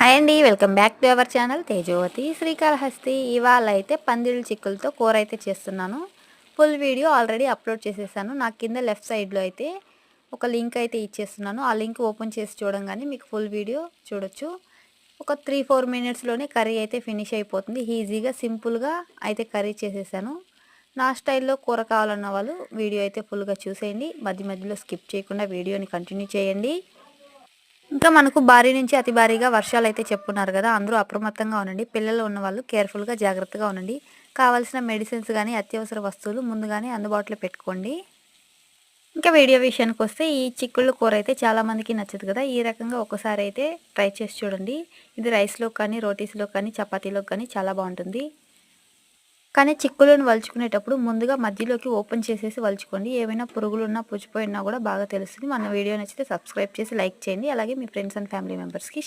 Hi అండి welcome back to our channel Tejavathi. Srikalahasti ఇవాళ అయితే పందిళ్ళ చిక్కులతో కూర అయితే చేస్తున్నాను. ఫుల్ వీడియో ఆల్రెడీ అప్లోడ్ చేసేసాను. నా కింద లెఫ్ట్ సైడ్లో అయితే ఒక లింక్ అయితే ఇచ్చేస్తున్నాను. ఆ లింక్ ఓపెన్ చేసి చూడంగానే మీకు ఫుల్ వీడియో చూడొచ్చు. ఒక త్రీ ఫోర్ మినిట్స్లోనే కర్రీ అయితే ఫినిష్ అయిపోతుంది. ఈజీగా సింపుల్గా అయితే కర్రీ చేసేసాను. నా స్టైల్లో కూర కావాలన్న వాళ్ళు వీడియో అయితే ఫుల్గా చూసేయండి. మధ్య మధ్యలో స్కిప్ చేయకుండా వీడియోని కంటిన్యూ చేయండి. ఇంకా మనకు భారీ నుంచి అతి భారీగా వర్షాలు అయితే చెప్పున్నారు కదా అందరూ అప్రమత్తంగా ఉండండి. పిల్లలు ఉన్న వాళ్ళు కేర్ఫుల్గా జాగ్రత్తగా ఉండండి. కావాల్సిన మెడిసిన్స్ కానీ అత్యవసర వస్తువులు ముందుగానే అందుబాటులో పెట్టుకోండి. ఇంకా వీడియో విషయానికి వస్తే ఈ చిక్కుళ్ళు కూర అయితే చాలామందికి నచ్చదు కదా ఈ రకంగా ఒకసారి అయితే ట్రై చేసి చూడండి. ఇది రైస్లో కానీ రోటీస్లో కానీ చపాతీలో కానీ చాలా బాగుంటుంది. కానీ చిక్కులను వలుచుకునేటప్పుడు ముందుగా మధ్యలోకి ఓపెన్ చేసేసి వలుచుకోండి. ఏమైనా పురుగులు ఉన్నా పుచ్చిపోయినా కూడా బాగా తెలుస్తుంది. మన వీడియో నచ్చితే సబ్స్క్రైబ్ చేసి లైక్ చేయండి. అలాగే మీ ఫ్రెండ్స్ అండ్ ఫ్యామిలీ మెంబర్స్కి షేర్